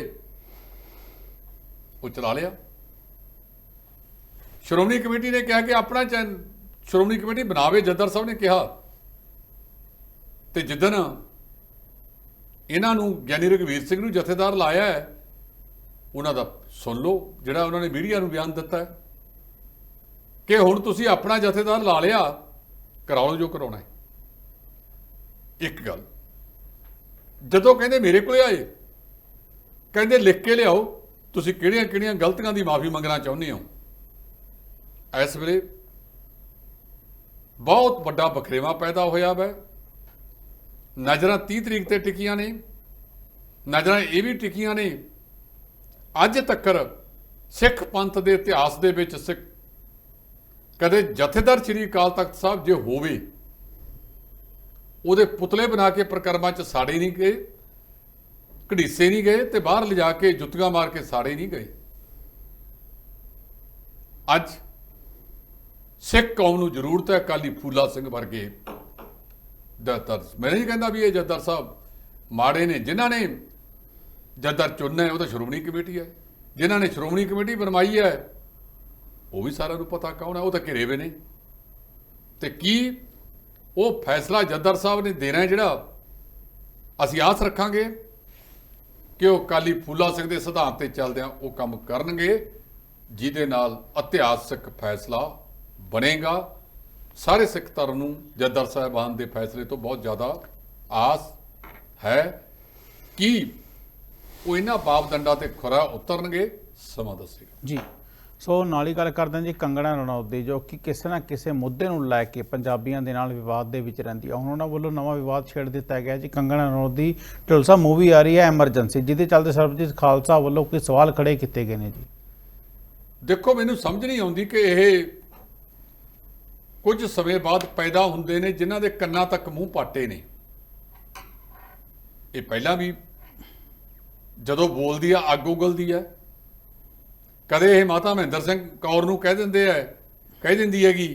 ਉਹ ਚਲਾ ਲਿਆ। ਸ਼੍ਰੋਮਣੀ ਕਮੇਟੀ ਨੇ ਕਿਹਾ ਕਿ ਆਪਣਾ ਚੈਨ ਸ਼੍ਰੋਮਣੀ ਕਮੇਟੀ ਬਣਾਵੇ, ਜੱਦਰ ਸਾਹਿਬ ਨੇ ਕਿਹਾ। ਤੇ ਜਿੱਦਨ ਇਹਨਾਂ ਨੂੰ, ਗਿਆਨੀ ਰਘਵੀਰ ਸਿੰਘ ਨੂੰ ਜਥੇਦਾਰ ਲਾਇਆ ਹੈ, ਉਹਨਾਂ ਦਾ ਸੁਣ ਲਓ, ਜਿਹੜਾ ਉਹਨਾਂ ਨੇ ਮੀਡੀਆ ਨੂੰ ਬਿਆਨ ਦਿੱਤਾ ਹੈ, ਕਿ ਹੁਣ ਤੁਸੀਂ ਆਪਣਾ ਜਥੇਦਾਰ ਲਾ ਲਿਆ ਕਰਾ ਲਓ ਜੋ ਕਰਾਉਣਾ ਹੈ। ਇੱਕ ਗੱਲ, ਜਦੋਂ ਕਹਿੰਦੇ ਮੇਰੇ ਕੋਲੇ ਆਏ, ਕਹਿੰਦੇ ਲਿਖ ਕੇ ਲਿਆਓ, ਤੁਸੀਂ ਕਿਹੜੀਆਂ ਕਿਹੜੀਆਂ ਗਲਤੀਆਂ ਦੀ ਮਾਫੀ ਮੰਗਣਾ ਚਾਹੁੰਦੇ ਹੋ? ਇਸ ਵੇਲੇ ਬਹੁਤ ਵੱਡਾ ਬਖਰੇਵਾ ਪੈਦਾ ਹੋਇਆ ਵੈ। ਨਜ਼ਰਾਂ 30 ਤਰੀਕ ਤੇ ਟਿਕੀਆਂ ਨੇ। ਨਜ਼ਰਾਂ ਇਹ ਵੀ ਟਿਕੀਆਂ ਨੇ, ਅੱਜ ਤੱਕ ਸਿੱਖ ਪੰਥ ਦੇ ਇਤਿਹਾਸ ਦੇ ਵਿੱਚ ਸਿੱਖ ਕਦੇ ਜਥੇਦਾਰ ਸ੍ਰੀ ਅਕਾਲ ਤਖਤ ਸਾਹਿਬ ਜੇ ਹੋਵੇ, ਉਹਦੇ ਪੁਤਲੇ ਬਣਾ ਕੇ ਪ੍ਰਕਰਮਾਂ 'ਚ ਸਾੜੇ ਨਹੀਂ ਗਏ, ਘੜੀਸੇ ਨਹੀਂ ਗਏ ਤੇ ਬਾਹਰ ਲਿਜਾ ਕੇ ਜੁੱਤੀਆਂ ਮਾਰ ਕੇ ਸਾੜੇ ਨਹੀਂ ਗਏ। ਅੱਜ ਸਿੱਖ ਕੌਮ ਨੂੰ ਜ਼ਰੂਰਤ ਹੈ ਅਕਾਲੀ ਫੂਲਾ ਸਿੰਘ ਵਰਗੇ। ਜੱਦਰ, ਮੈਂ ਨਹੀਂ ਕਹਿੰਦਾ ਵੀ ਇਹ ਜੱਦਰ ਸਾਹਿਬ ਮਾੜੇ ਨੇ, ਜਿਨ੍ਹਾਂ ਨੇ ਜੱਦਰ ਚੁਣਨਾ ਉਹ ਤਾਂ ਸ਼੍ਰੋਮਣੀ ਕਮੇਟੀ ਹੈ। ਜਿਨ੍ਹਾਂ ਨੇ ਸ਼੍ਰੋਮਣੀ ਕਮੇਟੀ ਬਣਵਾਈ ਹੈ, ਉਹ ਵੀ ਸਾਰਿਆਂ ਨੂੰ ਪਤਾ ਕੌਣ ਹੈ, ਉਹ ਤਾਂ ਘਿਰੇ ਹੋਏ ਨੇ। ਤੇ ਕੀ ਉਹ ਫੈਸਲਾ ਜੱਦਰ ਸਾਹਿਬ ਨੇ ਦੇਣਾ ਜਿਹੜਾ ਅਸੀਂ ਆਸ ਰੱਖਾਂਗੇ ਕਿ ਉਹ ਕਾਲੀ ਫੂਲਾ ਸਿੰਘ ਦੇ ਸਿਧਾਂਤ ਤੇ ਚੱਲਦਿਆਂ ਉਹ ਕੰਮ ਕਰਨਗੇ, ਜਿਹਦੇ ਨਾਲ ਇਤਿਹਾਸਕ ਫੈਸਲਾ ਬਣੇਗਾ। ਸਾਰੇ ਸਿੱਖ ਧਰਮ ਨੂੰ ਜੱਦਰ ਸਾਹਿਬਾਨ ਦੇ ਫੈਸਲੇ ਤੋਂ ਬਹੁਤ ਜ਼ਿਆਦਾ ਆਸ ਹੈ ਕਿ ਉਹ ਇਹਨਾਂ ਬਾਪ ਦੰਡਾ ਤੇ ਖਰਾ ਉਤਰਨਗੇ ਸਮਾਂ ਦੱਸੇਗਾ। ਜੀ। ਸੋ ਨਾਲ ਹੀ ਗੱਲ ਕਰਦੇ ਹਾਂ ਜੀ ਕੰਗਣਾ ਰਣੌਤ ਦੀ ਜੋ ਕਿ ਕਿਸੇ ਨਾ ਕਿਸੇ ਮੁੱਦੇ ਨੂੰ ਲੈ ਕੇ ਪੰਜਾਬੀਆਂ ਦੇ ਨਾਲ ਵਿਵਾਦ ਦੇ ਵਿੱਚ ਰਹਿੰਦੀ ਹੈ ਹੁਣ ਉਹਨਾਂ ਵੱਲੋਂ ਨਵਾਂ ਵਿਵਾਦ ਛੇੜ ਦਿੱਤਾ ਗਿਆ ਜੀ। ਕੰਗਣਾ ਰਣੌਤ ਦੀ ਢਿਲਸਾ ਮੂਵੀ ਆ ਰਹੀ ਹੈ ਐਮਰਜੈਂਸੀ ਜਿਹਦੇ ਚੱਲਦੇ ਸਰਬਜੀਤ ਖਾਲਸਾ ਵੱਲੋਂ ਕੋਈ ਸਵਾਲ ਖੜੇ ਕੀਤੇ ਗਏ ਨੇ ਜੀ। ਦੇਖੋ ਮੈਨੂੰ ਸਮਝ ਨਹੀਂ ਆਉਂਦੀ ਕਿ ਇਹ ਕੁਝ ਸਮੇਂ ਬਾਅਦ ਪੈਦਾ ਹੁੰਦੇ ਨੇ, ਜਿਨ੍ਹਾਂ ਦੇ ਕੰਨਾਂ ਤੱਕ ਮੂੰਹ ਪਾਟੇ ਨੇ। ਇਹ ਪਹਿਲਾਂ ਵੀ ਜਦੋਂ ਬੋਲਦੀ ਆ, ਅੱਗ ਉਗਲਦੀ ਆ। ਕਦੇ ਇਹ ਮਾਤਾ ਮਹਿੰਦਰ ਸਿੰਘ ਕੌਰ ਨੂੰ ਕਹਿ ਦਿੰਦੇ ਆ, ਕਹਿ ਦਿੰਦੀ ਹੈਗੀ,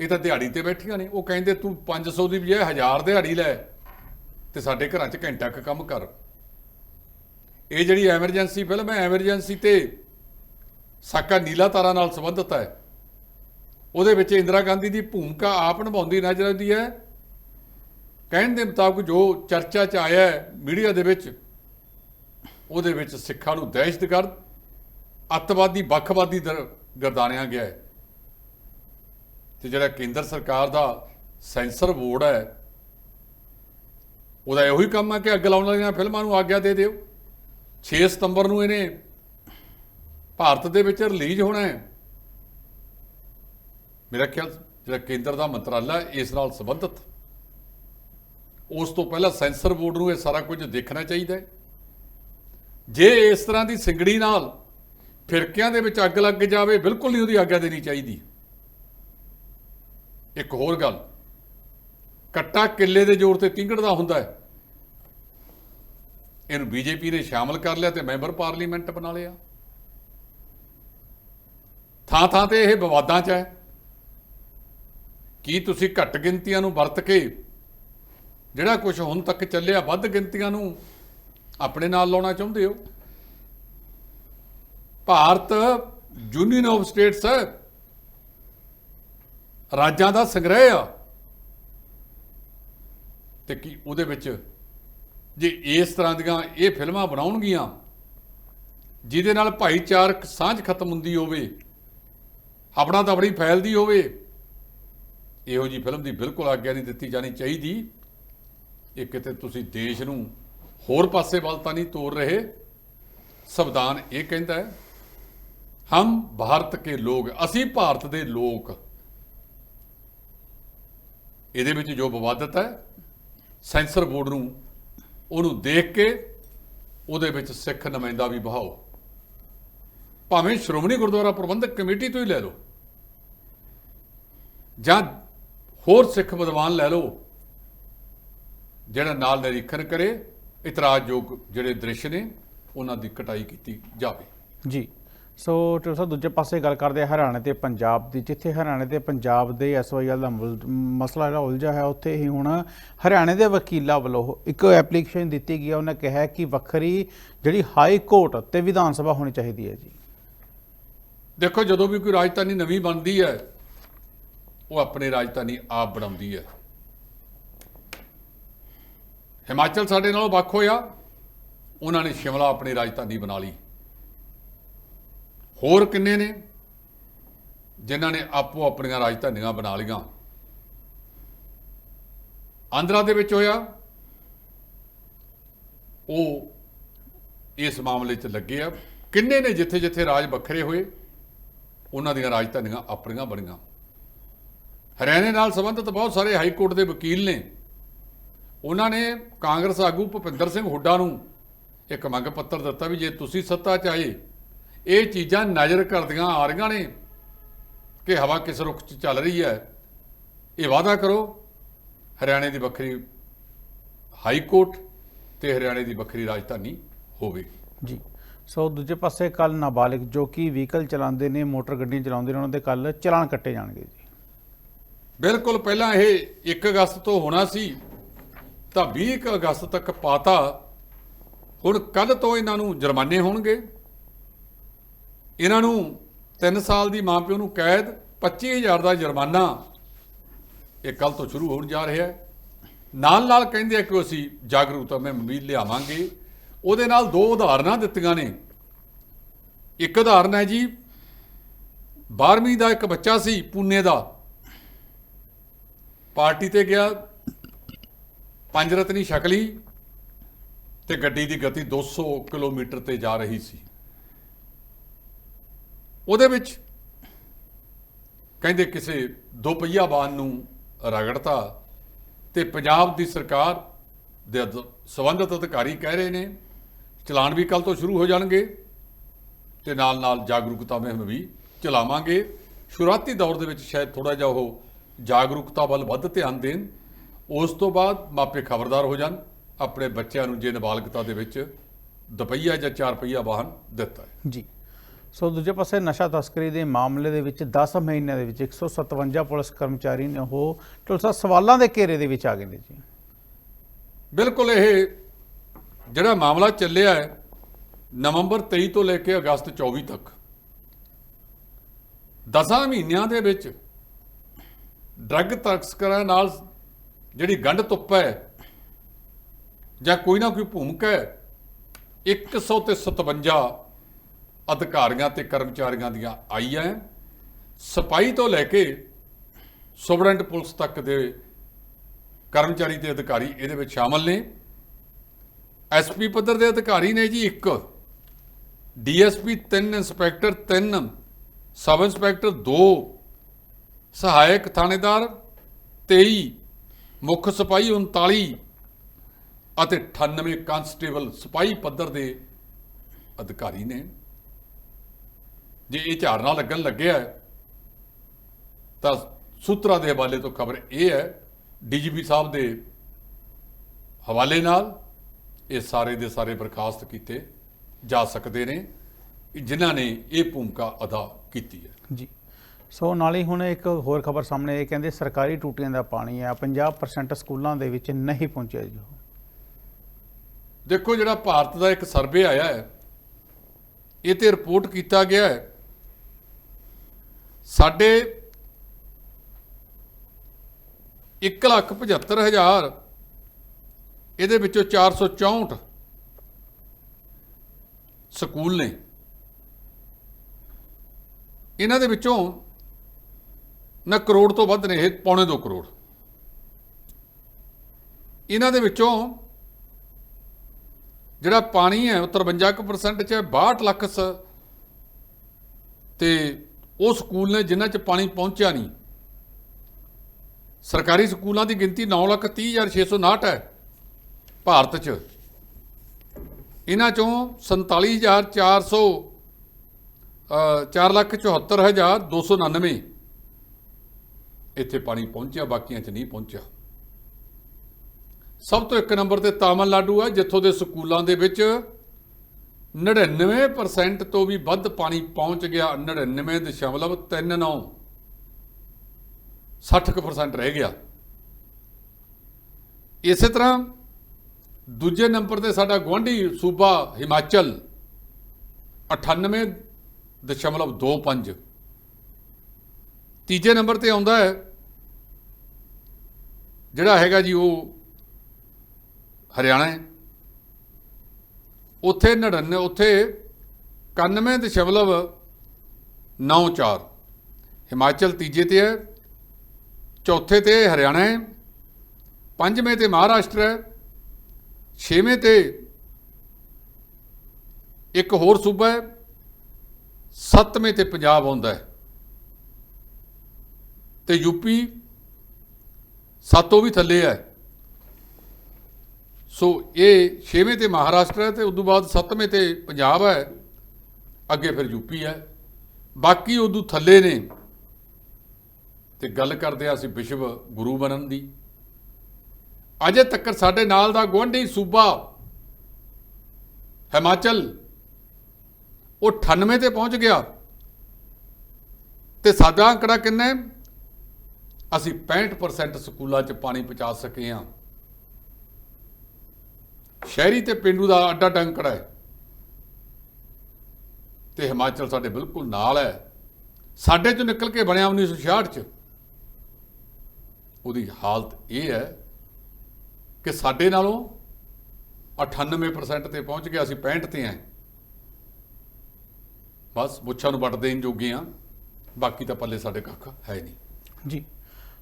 ਇਹ ਤਾਂ ਦਿਹਾੜੀ ਤੇ ਬੈਠੀਆਂ ਨੇ, ਉਹ ਕਹਿੰਦੇ, ਤੂੰ 500 ਦੀ ਬਜਾਏ 1000 ਦਿਹਾੜੀ ਲੈ ਤੇ ਸਾਡੇ ਘਰਾਂ 'ਚ ਘੰਟਾ ਕੁ ਕੰਮ ਕਰ। ਇਹ ਜਿਹੜੀ ਐਮਰਜੈਂਸੀ ਫਿਲਮ ਹੈ ਐਮਰਜੈਂਸੀ ਤੇ ਸਾਕਾ ਨੀਲਾ ਤਾਰਾ ਨਾਲ ਸੰਬੰਧਿਤ ਹੈ। ਉਹਦੇ ਵਿੱਚ ਇੰਦਰਾ ਗਾਂਧੀ ਦੀ ਭੂਮਿਕਾ ਆਪ ਨਿਭਾਉਂਦੀ ਨਜ਼ਰ ਆਉਂਦੀ ਹੈ। ਕਹਿਣ ਦੇ ਮੁਤਾਬਕ ਜੋ ਚਰਚਾ 'ਚ ਆਇਆ ਹੈ ਮੀਡੀਆ ਦੇ ਵਿੱਚ, ਉਹਦੇ ਵਿੱਚ ਸਿੱਖਾਂ ਨੂੰ ਦਹਿਸ਼ਤਗਰਦ ਅੱਤਵਾਦੀ, ਵੱਖਵਾਦੀ ਦਰ- ਗਰਦਾਨਿਆ ਗਿਆ ਹੈ। ਤੇ ਜਿਹੜਾ ਕੇਂਦਰ ਸਰਕਾਰ ਦਾ ਸੈਂਸਰ ਬੋਰਡ ਹੈ, ਉਹਦਾ ਇਹੋ ਹੀ ਕੰਮ ਹੈ ਕਿ ਅੱਗ ਲਾਉਣ ਵਾਲੀਆਂ ਫਿਲਮਾਂ ਨੂੰ ਆਗਿਆ ਦੇ ਦਿਓ। 6 ਸਤੰਬਰ ਨੂੰ ਇਹਨੇ ਭਾਰਤ ਦੇ ਵਿੱਚ ਰਿਲੀਜ਼ ਹੋਣਾ ਹੈ। ਮੇਰਾ ਖਿਆਲ ਜਿਹੜਾ ਕੇਂਦਰ ਦਾ ਮੰਤਰਾਲਾ ਇਸ ਨਾਲ ਸੰਬੰਧਿਤ। ਉਸ ਤੋਂ ਪਹਿਲਾਂ ਸੈਂਸਰ ਬੋਰਡ ਨੂੰ ਇਹ ਸਾਰਾ ਕੁਝ ਦੇਖਣਾ ਚਾਹੀਦਾ ਹੈ। ਜੇ ਇਸ ਤਰ੍ਹਾਂ ਦੀ ਸਿੰਗੜੀ ਨਾਲ ਫਿਰਕਿਆਂ ਦੇ ਵਿੱਚ ਅੱਗ ਲੱਗ ਜਾਵੇ, ਬਿਲਕੁਲ ਨਹੀਂ ਉਹਦੀ ਆਗਿਆ ਦੇਣੀ ਚਾਹੀਦੀ। ਇੱਕ ਹੋਰ ਗੱਲ, ਕੱਟਾ ਕਿੱਲੇ ਦੇ ਜ਼ੋਰ ਤੇ ਤਿੰਗੜਦਾ ਹੁੰਦਾ ਹੈ। ਇਹਨੂੰ ਬੀਜੇਪੀ ਨੇ ਸ਼ਾਮਲ ਕਰ ਲਿਆ ਤੇ ਮੈਂਬਰ ਪਾਰਲੀਮੈਂਟ ਬਣਾ ਲਿਆ। ਥਾਂ ਥਾਂ ਤੇ ਇਹ ਵਿਵਾਦਾਂ 'ਚ ਹੈ। ਕੀ ਤੁਸੀਂ ਘੱਟ ਗਿਣਤੀਆਂ ਨੂੰ ਵਰਤ ਕੇ ਜਿਹੜਾ ਕੁਝ ਹੁਣ ਤੱਕ ਚੱਲਿਆ ਵੱਧ ਗਿਣਤੀਆਂ ਨੂੰ ਆਪਣੇ ਨਾਲ ਲਾਉਣਾ ਚਾਹੁੰਦੇ ਹੋ? ਭਾਰਤ ਯੂਨੀਅਨ ਆਫ ਸਟੇਟਸ ਹੈ ਰਾਜਾਂ ਦਾ ਸੰਗ੍ਰਹਿ ਆ। ਤੇ ਕੀ ਉਹਦੇ ਵਿੱਚ ਜੇ ਇਸ ਤਰ੍ਹਾਂ ਦੀਆਂ ਇਹ ਫਿਲਮਾਂ ਬਣਾਉਣਗੀਆਂ, ਜਿਹਦੇ ਨਾਲ ਭਾਈਚਾਰਕ ਸਾਂਝ ਖਤਮ ਹੁੰਦੀ ਹੋਵੇ ਆਪਣਾ ਦਬੜੀ ਫੈਲਦੀ ਹੋਵੇ ਇਹੋ ਜੀ ਫਿਲਮ ਦੀ ਬਿਲਕੁਲ ਆਗਿਆ ਨਹੀਂ ਦਿੱਤੀ ਜਾਣੀ ਚਾਹੀਦੀ। ਇਹ ਕਿਤੇ ਤੁਸੀਂ ਦੇਸ਼ ਨੂੰ ਹੋਰ ਪਾਸੇ ਵੱਲ ਤਾਂ ਨਹੀਂ ਤੋਰ ਰਹੇ। ਸੰਵਿਧਾਨ ਇਹ ਕਹਿੰਦਾ ਹੈ, ਹਮ ਭਾਰਤ ਕੇ ਲੋਕ ਅਸੀਂ ਭਾਰਤ ਦੇ ਲੋਕ। ਇਹਦੇ ਵਿੱਚ ਜੋ ਵਿਵਾਦਤ ਹੈ, ਸੈਂਸਰ ਬੋਰਡ ਨੂੰ ਉਹਨੂੰ ਦੇਖ ਕੇ ਉਹਦੇ ਵਿੱਚ ਸਿੱਖ ਨੁਮਾਇੰਦਾ ਵੀ ਬਹਾਓ। ਭਾਵੇਂ ਸ਼੍ਰੋਮਣੀ ਗੁਰਦੁਆਰਾ ਪ੍ਰਬੰਧਕ ਕਮੇਟੀ ਤੋਂ ਹੀ ਲੈ ਲਓ। ਜਾਂ ਹੋਰ ਸਿੱਖ ਵਿਦਵਾਨ ਲੈ ਲਓ ਜਿਹੜਾ ਨਾਲ ਨਿਰੀਖਣ ਕਰੇ ਇਤਰਾਜ਼ਯੋਗ ਜਿਹੜੇ ਦ੍ਰਿਸ਼ ਨੇ ਉਹਨਾਂ ਦੀ ਕਟਾਈ ਕੀਤੀ ਜਾਵੇ। ਜੀ ਸੋ ਟੋਸਾ ਦੂਜੇ ਪਾਸੇ ਗੱਲ ਕਰਦੇ ਹਰਿਆਣਾ ਤੇ ਪੰਜਾਬ ਦੀ ਜਿੱਥੇ ਹਰਿਆਣਾ ਤੇ ਪੰਜਾਬ ਦੇ ਐਸਵਾਈਐਲ ਦਾ ਮਸਲਾ ਜਿਹੜਾ ਉਲਝਾ ਹੈ ਉੱਥੇ ਹੀ ਹੁਣ ਹਰਿਆਣੇ ਦੇ ਵਕੀਲਾਂ ਵੱਲੋਂ ਇੱਕ ਐਪਲੀਕੇਸ਼ਨ ਦਿੱਤੀ ਗਈ ਹੈ ਉਹਨੇ ਕਿਹਾ ਕਿ ਵੱਖਰੀ ਜਿਹੜੀ ਹਾਈ ਕੋਰਟ ਤੇ ਵਿਧਾਨ ਸਭਾ ਹੋਣੀ ਚਾਹੀਦੀ ਹੈ ਜੀ। ਦੇਖੋ ਜਦੋਂ ਵੀ ਕੋਈ ਰਾਜਧਾਨੀ ਨਵੀਂ ਬਣਦੀ ਹੈ ਉਹ ਆਪਣੀ ਰਾਜਧਾਨੀ ਆਪ ਬਣਾਉਂਦੀ ਹੈ। ਹਿਮਾਚਲ ਸਾਡੇ ਨਾਲੋਂ ਵੱਖ ਹੋਇਆ। ਉਹਨਾਂ ਨੇ ਸ਼ਿਮਲਾ ਆਪਣੀ ਰਾਜਧਾਨੀ ਬਣਾ ਲਈ। ਹੋਰ ਕਿੰਨੇ ਨੇ? ਜਿਨ੍ਹਾਂ ਨੇ ਆਪੋ ਆਪਣੀਆਂ ਰਾਜਧਾਨੀਆਂ ਬਣਾ ਲਈਆਂ। ਆਂਧਰਾ ਦੇ ਵਿੱਚ ਹੋਇਆ। ਉਹ ਇਸ ਮਾਮਲੇ 'ਚ ਲੱਗੇ ਆ। ਕਿੰਨੇ ਨੇ ਜਿੱਥੇ ਜਿੱਥੇ ਰਾਜ ਵੱਖਰੇ ਹੋਏ, ਉਹਨਾਂ ਦੀਆਂ ਰਾਜਧਾਨੀਆਂ ਆਪਣੀਆਂ ਬਣੀਆਂ। ਹਰਿਆਣੇ ਨਾਲ ਸੰਬੰਧਿਤ ਬਹੁਤ ਸਾਰੇ ਹਾਈ ਕੋਰਟ ਦੇ ਵਕੀਲ ਨੇ। ਉਹਨਾਂ ਨੇ ਕਾਂਗਰਸ ਆਗੂ ਭੁਪਿੰਦਰ ਸਿੰਘ ਹੁੱਡਾ ਨੂੰ ਇੱਕ ਮੰਗ ਪੱਤਰ ਦਿੱਤਾ ਵੀ ਜੇ ਤੁਸੀਂ ਸੱਤਾ 'ਚ ਆਏ, ਇਹ ਚੀਜ਼ਾਂ ਨਜ਼ਰ ਕਰਦੀਆਂ ਆ ਰਹੀਆਂ ਨੇ ਕਿ ਹਵਾ ਕਿਸ ਰੁਖ 'ਚ ਚੱਲ ਰਹੀ ਹੈ। ਇਹ ਵਾਅਦਾ ਕਰੋ, ਹਰਿਆਣੇ ਦੀ ਵੱਖਰੀ ਹਾਈ ਕੋਰਟ ਤੇ ਹਰਿਆਣੇ ਦੀ ਵੱਖਰੀ ਰਾਜਧਾਨੀ ਹੋਵੇਗੀ ਜੀ। ਸੋ ਦੂਜੇ ਪਾਸੇ ਕੱਲ ਨਾਬਾਲਿਗ ਜੋ ਕਿ ਵਹੀਕਲ ਚਲਾਉਂਦੇ ਨੇ, ਮੋਟਰ ਗੱਡੀਆਂ ਚਲਾਉਂਦੇ ਨੇ, ਉਹਨਾਂ ਦੇ ਕੱਲ ਚਲਾਨ ਕੱਟੇ ਜਾਣਗੇ ਜੀ। ਬਿਲਕੁਲ ਪਹਿਲਾਂ ਇਹ 1 ਅਗਸਤ ਤੋਂ ਹੋਣਾ ਸੀ, ਤਾਂ 20 ਕੁ ਅਗਸਤ ਤੱਕ ਪਾਤਾ। ਹੁਣ ਕੱਲ ਤੋਂ ਇਹਨਾਂ ਨੂੰ ਜੁਰਮਾਨੇ ਹੋਣਗੇ। ਇਹਨਾਂ ਨੂੰ 3 ਸਾਲ ਦੀ ਮਾਂ ਪਿਓ ਨੂੰ ਕੈਦ 25000 ਦਾ ਜੁਰਮਾਨਾ ਇਹ ਕੱਲ ਤੋਂ ਸ਼ੁਰੂ ਹੋਣ ਜਾ ਰਿਹਾ ਹੈ। ਨਾਲ ਨਾਲ ਕਹਿੰਦੇ ਆ ਕਿ ਅਸੀਂ ਜਾਗਰੂਕਤਾ ਮੈਂ ਮੁਹਿੰਮ ਲਿਆਵਾਂਗੇ। ਉਹਦੇ ਨਾਲ ਦੋ ਉਦਾਹਰਨਾਂ ਦਿੱਤੀਆਂ ਨੇ। ਇੱਕ ਉਦਾਹਰਨ ਹੈ ਜੀ 12ਵੀਂ ਦਾ ਇੱਕ ਬੱਚਾ ਸੀ, ਪੂਨੇ ਦਾ। ਪਾਰਟੀ ਤੇ ਗਿਆ, ਪੰਜ ਰਤਨੀ ਸ਼ਕਲੀ ਤੇ ਗੱਡੀ ਦੀ ਗਤੀ 200 ਕਿਲੋਮੀਟਰ ਤੇ ਜਾ ਰਹੀ ਸੀ। ਉਹਦੇ ਵਿੱਚ ਕਹਿੰਦੇ ਕਿਸੇ ਦੋ ਪਹੀਆ ਵਾਹਨ ਨੂੰ ਰਗੜਤਾ ਤੇ ਪੰਜਾਬ ਦੀ ਸਰਕਾਰ ਦੇ ਅਧ- ਸੰਬੰਧਿਤ ਅਧਿਕਾਰੀ ਕਹਿ ਰਹੇ ਨੇ, ਚਲਾਨ ਵੀ ਕੱਲ ਤੋਂ ਸ਼ੁਰੂ ਹੋ ਜਾਣਗੇ ਤੇ ਨਾਲ ਨਾਲ ਜਾਗਰੂਕਤਾ ਮੁਹਿੰਮ ਵੀ ਚਲਾਵਾਂਗੇ। ਸ਼ੁਰੂਆਤੀ ਦੌਰ ਦੇ ਵਿੱਚ ਸ਼ਾਇਦ ਥੋੜਾ ਜਿਹਾ ਉਹ ਜਾਗਰੂਕਤਾ ਵੱਲ ਵੱਧ ਧਿਆਨ ਦੇਣ ਉਸ ਤੋਂ ਬਾਅਦ ਮਾਪੇ ਖਬਰਦਾਰ ਹੋ ਜਾਣ ਆਪਣੇ ਬੱਚਿਆਂ ਨੂੰ ਜੇ ਨਾਬਾਲਗਤਾ ਦੇ ਵਿੱਚ ਦੁਪਹੀਆ ਜਾਂ ਚਾਰ ਪਹੀਆ ਵਾਹਨ ਦਿੱਤਾ ਹੈ। ਜੀ। ਸੋ ਦੂਜੇ ਪਾਸੇ ਨਸ਼ਾ ਤਸਕਰੀ ਦੇ ਮਾਮਲੇ ਦੇ ਵਿੱਚ 10 ਮਹੀਨਿਆਂ ਦੇ ਵਿੱਚ 157 ਪੁਲਿਸ ਕਰਮਚਾਰੀ ਨੇ ਉਹ ਟੁਲਸਾ ਸਵਾਲਾਂ ਦੇ ਘੇਰੇ ਦੇ ਵਿੱਚ ਆ ਗਏ ਨੇ ਜੀ। ਬਿਲਕੁਲ ਇਹ ਜਿਹੜਾ ਮਾਮਲਾ ਚੱਲਿਆ ਹੈ ਨਵੰਬਰ 23 ਤੋਂ ਲੈ ਕੇ ਅਗਸਤ 24 ਤੱਕ 10 ਮਹੀਨਿਆਂ ਦੇ ਵਿੱਚ ਡਰੱਗ ਤਸਕਰਾਂ ਨਾਲ ਜਿਹੜੀ ਗੰਢ ਤੁੱਪ ਹੈ, ਜਾਂ ਕੋਈ ਨਾ ਕੋਈ ਭੂਮਿਕਾ ਹੈ 157 ਅਧਿਕਾਰੀਆਂ ਤੇ ਕਰਮਚਾਰੀਆਂ ਦੀਆਂ ਆਈਆਂ ਹੈ। ਸਪਾਈ ਤੋਂ ਲੈ ਕੇ ਸੁਬਰਡੈਂਟ ਪੁਲਿਸ ਤੱਕ ਦੇ ਕਰਮਚਾਰੀ ਤੇ ਅਧਿਕਾਰੀ ਇਹਦੇ ਵਿੱਚ ਸ਼ਾਮਲ ਨੇ ਐਸਪੀ ਪੱਧਰ ਦੇ ਅਧਿਕਾਰੀ ਨੇ ਜੀ ਇੱਕ ਡੀਐਸਪੀ ਤਿੰਨ, ਇੰਸਪੈਕਟਰ ਤਿੰਨ, ਸਬ ਇੰਸਪੈਕਟਰ ਦੋ ਸਹਾਇਕ ਥਾਣੇਦਾਰ 23 ਮੁੱਖ ਸਿਪਾਹੀ 39 ਅਤੇ 98 ਕਾਂਸਟੇਬਲ ਸਿਪਾਹੀ ਪੱਧਰ ਦੇ ਅਧਿਕਾਰੀ ਨੇ। ਜੇ ਇਹ ਝਾਰਨਾ ਲੱਗਣ ਲੱਗਿਆ ਤਾਂ ਸੂਤਰਾਂ ਦੇ ਹਵਾਲੇ ਤੋਂ ਖਬਰ ਇਹ ਹੈ, ਡੀਜੀਪੀ ਸਾਹਿਬ ਦੇ ਹਵਾਲੇ ਨਾਲ ਇਹ ਸਾਰੇ ਦੇ ਸਾਰੇ ਬਰਖਾਸਤ ਕੀਤੇ ਜਾ ਸਕਦੇ ਨੇ, ਜਿਨ੍ਹਾਂ ਨੇ ਇਹ ਭੂਮਿਕਾ ਅਦਾ ਕੀਤੀ ਹੈ। ਜੀ। ਸੋ ਨਾਲ ਹੀ ਹੁਣ ਇੱਕ ਹੋਰ ਖਬਰ ਸਾਹਮਣੇ ਇਹ ਕਹਿੰਦੇ ਸਰਕਾਰੀ ਟੂਟੀਆਂ ਦਾ ਪਾਣੀ ਆ 50% ਸਕੂਲਾਂ ਦੇ ਵਿੱਚ ਨਹੀਂ ਪਹੁੰਚਿਆ ਜੀ ਦੇਖੋ ਜਿਹੜਾ ਭਾਰਤ ਦਾ ਇੱਕ ਸਰਵੇ ਆਇਆ ਹੈ, ਇਹ ਤੇ ਰਿਪੋਰਟ ਕੀਤਾ ਗਿਆ ਹੈ। ਸਾਡੇ 175000 ਇਹਦੇ ਵਿੱਚੋਂ 464 ਸਕੂਲ ਨੇ। ਇਹਨਾਂ ਦੇ ਵਿੱਚੋਂ ਨਾ ਕਰੋੜ ਤੋਂ ਵੱਧ ਨੇ ਇਹ ਪੌਣੇ 2 ਕਰੋੜ। ਇਹਨਾਂ ਦੇ ਵਿੱਚੋਂ ਜਿਹੜਾ ਪਾਣੀ ਹੈ ਉਹ 53% ਚ ਹੈ 62 ਲੱਖ ਸ ਤੇ ਉਹ ਸਕੂਲ ਨੇ ਜਿਨ੍ਹਾਂ ਚ ਪਾਣੀ ਪਹੁੰਚਿਆ ਨਹੀਂ। ਸਰਕਾਰੀ ਸਕੂਲਾਂ ਦੀ ਗਿਣਤੀ 9,30,659 ਹੈ ਭਾਰਤ ਚ। ਇਹਨਾਂ ਚੋਂ 47,400 4,74,299 ਇੱਥੇ ਪਾਣੀ ਪਹੁੰਚਿਆ, ਬਾਕੀਆਂ ਚ ਨਹੀਂ ਪਹੁੰਚਿਆ। ਸਭ ਤੋਂ ਇੱਕ ਨੰਬਰ ਤੇ ਤਾਮਿਲਨਾਡੂ ਹੈ, ਜਿੱਥੋਂ ਦੇ ਸਕੂਲਾਂ ਦੇ ਵਿੱਚ 99% ਤੋਂ ਵੀ ਵੱਧ ਪਾਣੀ ਪਹੁੰਚ ਗਿਆ 99.39 60% ਰਹਿ ਗਿਆ। ਇਸੇ ਤਰ੍ਹਾਂ ਦੂਜੇ ਨੰਬਰ ਤੇ ਸਾਡਾ ਗੁਆਂਢੀ ਸੂਬਾ ਹਿਮਾਚਲ 98.25 ਤੀਜੇ ਨੰਬਰ ਤੇ ਆਉਂਦਾ ਹੈ। ਜਿਹੜਾ ਹੈਗਾ ਜੀ ਉਹ ਹਰਿਆਣਾ ਹੈ। ਉੱਥੇ 99 ਉੱਥੇ 91.94 ਹਿਮਾਚਲ ਤੀਜੇ ਤੇ ਹੈ, ਚੌਥੇ ਤੇ ਹਰਿਆਣਾ ਹੈ, ਪੰਜਵੇਂ ਤੇ ਮਹਾਰਾਸ਼ਟਰ ਹੈ, ਛੇਵੇਂ ਤੇ ਇੱਕ ਹੋਰ ਸੂਬਾ ਹੈ, ਸੱਤਵੇਂ ਤੇ ਪੰਜਾਬ ਆਉਂਦਾ ਹੈ। ਤੇ ਯੂਪੀ ਸਾਤੋਂ ਵੀ ਥੱਲੇ ਹੈ। ਸੋ ਇਹ ਛੇਵੇਂ ਤੇ ਮਹਾਰਾਸ਼ਟਰ ਹੈ ਤੇ ਤੋਂ ਬਾਅਦ ਸੱਤਵੇਂ ਤੇ ਪੰਜਾਬ ਹੈ। ਅੱਗੇ ਫਿਰ ਯੂਪੀ ਹੈ। ਬਾਕੀ ਉਦੋਂ ਥੱਲੇ ਨੇ। ਤੇ ਗੱਲ ਕਰਦੇ ਆ ਅਸੀਂ ਵਿਸ਼ਵ ਗੁਰੂ ਬਣਨ ਦੀ। ਅਜੇ ਤੱਕ ਸਾਡੇ ਨਾਲ ਦਾ ਗੁਆਂਢੀ ਸੂਬਾ ਹਿਮਾਚਲ, ਉਹ 98 ਤੇ ਪਹੁੰਚ ਗਿਆ। ਤੇ ਸਾਡਾ ਅੰਕੜਾ ਕਿੰਨਾ ਹੈ? ਅਸੀਂ 65% ਸਕੂਲਾਂ 'ਚ ਪਾਣੀ ਪਹੁੰਚਾ ਸਕੇ ਹਾਂ। ਸ਼ਹਿਰੀ ਤੇ ਪਿੰਡੂ ਦਾ ਅੱਡਾ ਟੰਕੜਾ ਹੈ। ਤੇ ਹਿਮਾਚਲ ਸਾਡੇ ਬਿਲਕੁਲ ਨਾਲ ਹੈ। ਸਾਡੇ ਚੋਂ ਨਿਕਲ ਕੇ ਬਣਿਆ 1966 ਚ। ਉਹਦੀ ਹਾਲਤ ਇਹ ਹੈ ਕਿ ਸਾਡੇ ਨਾਲੋਂ 98% ਤੇ ਪਹੁੰਚ ਗਿਆ ਅਸੀਂ 65 ਤੇ ਆਂ ਬਸ ਮੁੱਛਾਂ ਨੂੰ ਵੱਟਦੇ ਹੀ ਜੋਗੇ ਆ ਬਾਕੀ ਤਾਂ ਪੱਲੇ ਸਾਡੇ ਕੱਖ ਹੈ ਨਹੀਂ ਜੀ।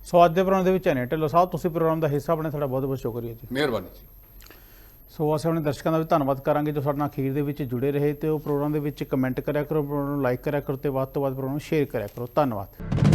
ਸੋ ਅੱਜ ਦੇ ਪ੍ਰੋਗਰਾਮ ਦੇ ਵਿੱਚ ਹੈ ਨੇ। ਢਿੱਲੋਂ ਸਾਹਿਬ ਤੁਸੀਂ ਪ੍ਰੋਗਰਾਮ ਦਾ ਹਿੱਸਾ ਬਣੇ ਤੁਹਾਡਾ ਬਹੁਤ ਬਹੁਤ ਸ਼ੁਕਰੀਆ ਜੀ। ਮਿਹਰਬਾਨੀ ਜੀ। ਸੋ ਅਸੀਂ ਆਪਣੇ ਦਰਸ਼ਕਾਂ ਦਾ ਵੀ ਧੰਨਵਾਦ ਕਰਾਂਗੇ ਜੋ ਸਾਡੇ ਨਾਲ ਅਖੀਰ ਦੇ ਵਿੱਚ ਜੁੜੇ ਰਹੇ ਤੇ ਉਹ ਪ੍ਰੋਗਰਾਮ ਦੇ ਵਿੱਚ ਕਮੈਂਟ ਕਰਿਆ ਕਰੋ ਪ੍ਰੋਗਰਾਮ ਨੂੰ ਲਾਈਕ ਕਰਿਆ ਕਰੋ ਤੇ ਵੱਧ ਤੋਂ ਵੱਧ ਪ੍ਰੋਗਰਾਮ ਨੂੰ ਸ਼ੇਅਰ ਕਰਿਆ ਕਰੋ। ਧੰਨਵਾਦ।